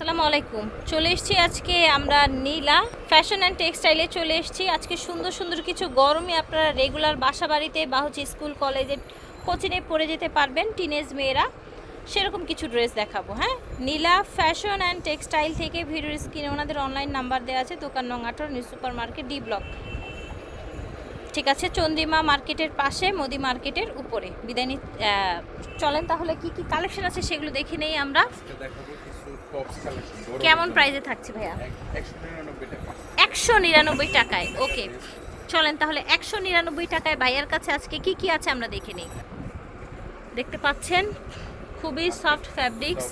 আসসালামু আলাইকুম। চলে এসেছি আজকে আমরা নীলা ফ্যাশন অ্যান্ড টেক্সটাইলে চলে এসেছি। আজকে সুন্দর সুন্দর কিছু গরমে আপনারা রেগুলার বাসা বাড়িতে বা হচ্ছে স্কুল, কলেজে, কোচিংয়ে পরে যেতে পারবেন টিনেজ মেয়েরা। সেরকম কিছু ড্রেস দেখাবো হ্যাঁ? নীলা ফ্যাশন অ্যান্ড টেক্সটাইল থেকে ভিডিও স্ক্রিনে ওনাদের অনলাইন নাম্বার দেওয়া আছে, দোকান নং আঠারো, new super market D block ঠিক আছে চন্দ্রিমা মার্কেটের পাশে মোদি মার্কেটের উপরে। বিদায় নি- চলেন তাহলে কি কি কালেকশন আছে সেগুলো দেখে নেই আমরা। কেমন প্রাইসে থাকছে ভাইয়া? একশো নিরানব্বই টাকায় ওকে। চলেন তাহলে একশো নিরানব্বই টাকায় ভাইয়ার কাছে আজকে কি কি আছে আমরা দেখে নিই। দেখতে পাচ্ছেন খুবই সফট ফ্যাব্রিক্স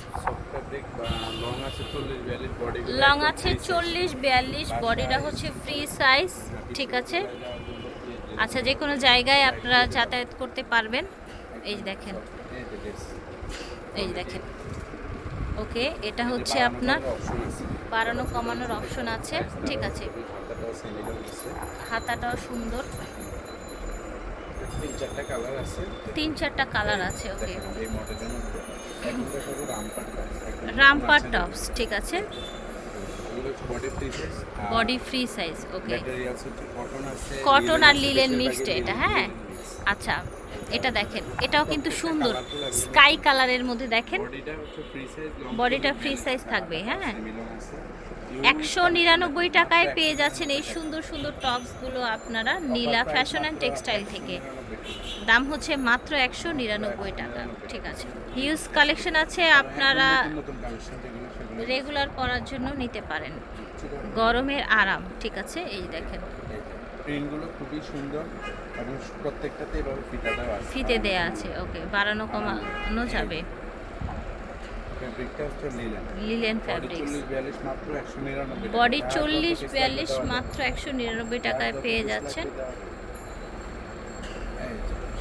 লং আছে চল্লিশ বিয়াল্লিশ বডিটা হচ্ছে ফ্রি সাইজ ঠিক আছে। আচ্ছা যে কোনো জায়গায় আপনারা যাতায়াত করতে পারবেন। এই দেখেন। এই দেখেন। ওকে, এটা হচ্ছে আপনার বাড়ানো, কমানোর অপশন আছে। ঠিক আছে। হাতাটাও সুন্দর। তিন চারটা কালার আছে, ওকে। রামপার টপস, ঠিক আছে। Body free size body free size okay materials হচ্ছে কটন আছে কটন আর লিলেন মিক্সড এটা হ্যাঁ? আচ্ছা এটা দেখেন এটাও কিন্তু সুন্দর। স্কাই কালারের মধ্যে দেখেন। বডিটা ফ্রি সাইজ বডিটা ফ্রি সাইজ থাকবে হ্যাঁ। একশো নিরানব্বই টাকায় পেয়ে যাচ্ছেন এই সুন্দর সুন্দর টপসগুলো আপনারা নীলা ফ্যাশন অ্যান্ড টেক্সটাইল থেকে। দাম হচ্ছে মাত্র একশো নিরানব্বই টাকা ঠিক আছে। হিউজ কালেকশন আছে আপনারা রেগুলার পরার জন্য নিতে পারেন। গরমের আরাম ঠিক আছে এই দেখেন। প্রিন্টগুলো খুবই সুন্দর এবং প্রত্যেকটাতে এভাবে আছে। ফিতে দেয়া আছে ওকে বাড়ানো কমানো যাবে। হচ্ছে লিলেন মাত্র একশো নিরানব্বই বডি চল্লিশ বিয়াল্লিশ মাত্র একশো নিরানব্বই টাকায় পেয়ে যাচ্ছেন।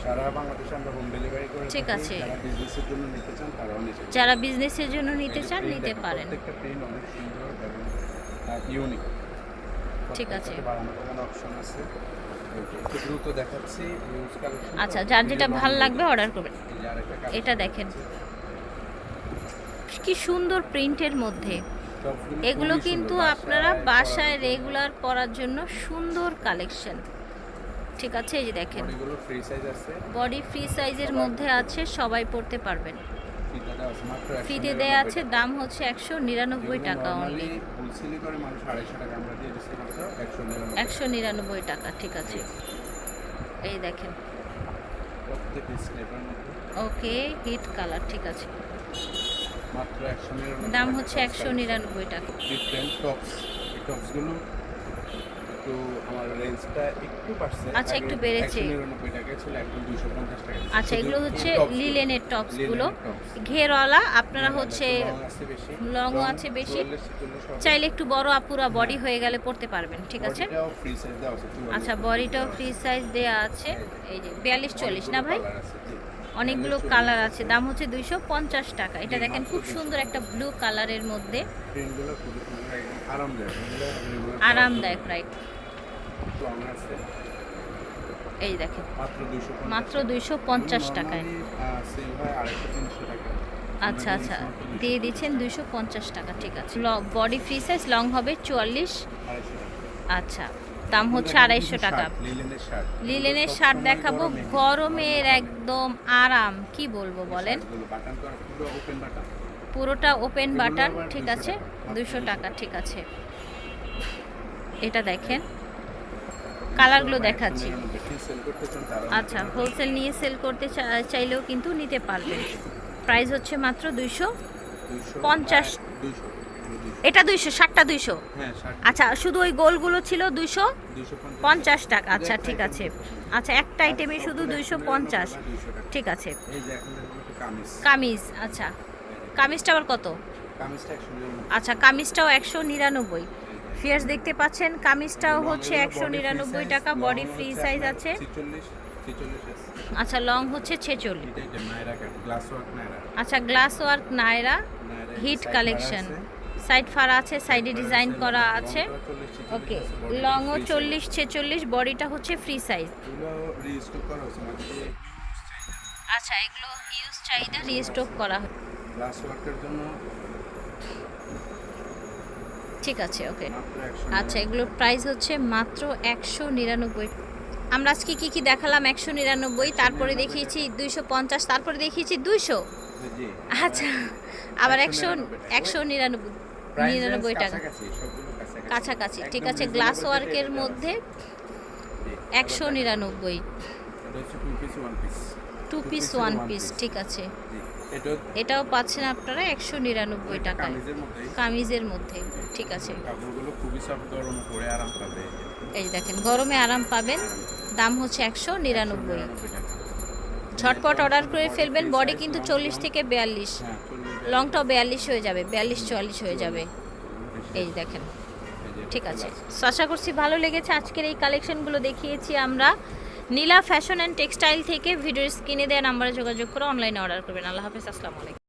সারা বাংলাদেশে আমরা হোম ডেলিভারি করে ঠিক আছে। যারা বিজনেসের জন্য নিতে চান তারাও নিতে পারেন। যারা বিজনেসের জন্য নিতে চান নিতে পারেন। প্রত্যেকটা প্রিন্ট অনেক সুন্দর এবং ইউনিক ঠিক আছে। অপশন আছে। দ্রুত দেখাচ্ছি আচ্ছা যার যেটা ভালো লাগবে অর্ডার করবেন। এটা দেখেন। কি সুন্দর প্রিন্টের মধ্যে। এগুলো কিন্তু আপনারা বাসায় রেগুলার পরার জন্য সুন্দর কালেকশন। ঠিক আছে এই যে দেখেন। বডি ফ্রি সাইজের মধ্যে আছে সবাই পড়তে পারবেন। ফিতে দেয়া আছে দাম হচ্ছে একশো নিরানব্বই টাকা অনলি একশো নিরানব্বই টাকা। ঠিক আছে। এই দেখেন। ওকে হিট কালার ঠিক আছে। দাম হচ্ছে একশো নিরানব্বই টাকা। ডিফারেন্ট টপস এই টপসগুলো একটু আমার রেঞ্জটা একটু বাড়ছে। আচ্ছা, একটু বেড়েছে। 199 টাকা ছিল এখন 250 টাকা। আচ্ছা এগুলো হচ্ছে লিলেনের লিলেনের tops। ঘেরওয়ালা আপনারা হচ্ছে লং আছে বেশি। লংও আছে বেশি। 44 44 হবে। চাইলে একটু বড় আপুরা বডি হয়ে গেলে পড়তে পারবেন ঠিক আছে? বডিটাও ফ্রি সাইজ দেওয়া আছে 44 আচ্ছা বডিটাও ফ্রি সাইজ দেয়া আছে। এই যে বিয়াল্লিশ চল্লিশ না ভাই। অনেকগুলো কালার আছে। দাম হচ্ছে দুইশো পঞ্চাশ টাকা। এটা দেখেন খুব সুন্দর একটা ব্লু কালারের মধ্যে। আরামদায়ক। রাইট এই দেখেন মাত্র 250 দুইশো পঞ্চাশ টাকায়। সেল 250 300 টাকা। আচ্ছা আচ্ছা। দিয়ে দিচ্ছেন দুইশো পঞ্চাশ টাকা ঠিক আছে। বডি ফ্রি সাইজ লং হবে চুয়াল্লিশ। আচ্ছা। দাম হচ্ছে আড়াইশো টাকা। লিলেনের শার্ট। দেখাবো গরমের একদম আরাম কি বলব বলেন? পুরোটা ওপেন বাটন ঠিক আছে। দুশো টাকা ঠিক আছে। এটা দেখেন। কালারগুলো দেখাচ্ছি। আচ্ছা হোলসেল নিয়ে সেল করতে চাইলেও কিন্তু নিতে পারবেন। প্রাইস হচ্ছে মাত্র দুইশো পঞ্চাশ। 200 এটা দুইশো ষাটটা দুইশো? হ্যাঁ 60 আচ্ছা শুধু ওই গোলগুলো ছিল দুইশো পঞ্চাশ। টাকা। আচ্ছা ঠিক আছে। আচ্ছা একটা আইটেমে শুধু দুইশো পঞ্চাশ। ঠিক আছে। একটু কামিজ। আচ্ছা। কামিজটা আবার কত? আচ্ছা কামিজটাও একশো নিরানব্বই। ফিয়ার্স দেখতে পাচ্ছেন কামিজটাও হচ্ছে একশো নিরানব্বই টাকা বডি ফ্রি সাইজ আছে। 46 46 আছে। আচ্ছা লং হচ্ছে ছেচল্লিশ। আচ্ছা glass work Naira hit collection. Side ফাড়া আছে সাইডে ডিজাইন করা আছে। লং করা 40, 46 ওকে লংও চল্লিশ ছেচল্লিশ বডিটা হচ্ছে ফ্রি সাইজ আচ্ছা এগুলো হিউজ চাহিদা রিস্টক করা জন্য ঠিক আছে ওকে। আচ্ছা এগুলোর প্রাইস হচ্ছে মাত্র একশো নিরানব্বই। আমরা আজকে কি কি দেখালাম? একশো নিরানব্বই তারপরে দেখিয়েছি দুইশো পঞ্চাশ তারপরে দেখিয়েছি দুইশো। আচ্ছা আবার একশো একশো নিরানব্বই। নিরানব্বই টাকা কাছাকাছি, ঠিক আছে গ্লাস ওয়ার্কের মধ্যে একশো নিরানব্বই। টু পিস ওয়ান পিস ঠিক আছে। এটাও পাচ্ছেন আপনারা একশো নিরানব্বই টাকায়। কামিজের মধ্যে। ঠিক আছে। এই দেখেন গরমে আরাম পাবেন। দাম হচ্ছে একশো নিরানব্বই। ঝটপট অর্ডার করে ফেলবেন বডি কিন্তু চল্লিশ থেকে বিয়াল্লিশ। হ্যাঁ, লংটাও বিয়াল্লিশ হয়ে যাবে বিয়াল্লিশ চুয়াল্লিশ হয়ে যাবে। এই দেখেন ঠিক আছে। আশা করছি ভালো লেগেছে আজকের এই কালেকশনগুলো দেখিয়েছি আমরা। নীলা ফ্যাশন অ্যান্ড টেক্সটাইল থেকে ভিডিওর স্ক্রিনে দেওয়া নাম্বারে যোগাযোগ করে অনলাইনে অর্ডার করবেন। আল্লাহ হাফিজ আসসালামু আলাইকুম।